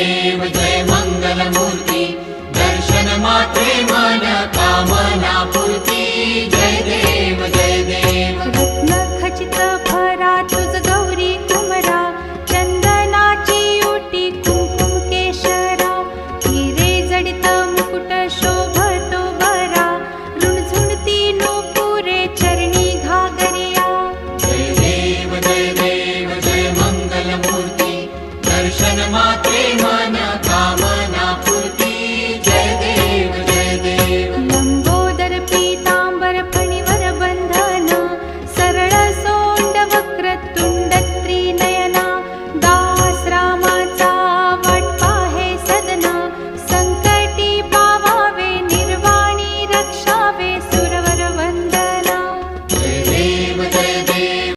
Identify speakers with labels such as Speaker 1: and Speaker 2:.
Speaker 1: देव जय मङ्गलमूर्ति दर्शन माते माया कामाना मूर्ति जय देव जय देव।
Speaker 2: देवता
Speaker 1: शन्माना मन कामना।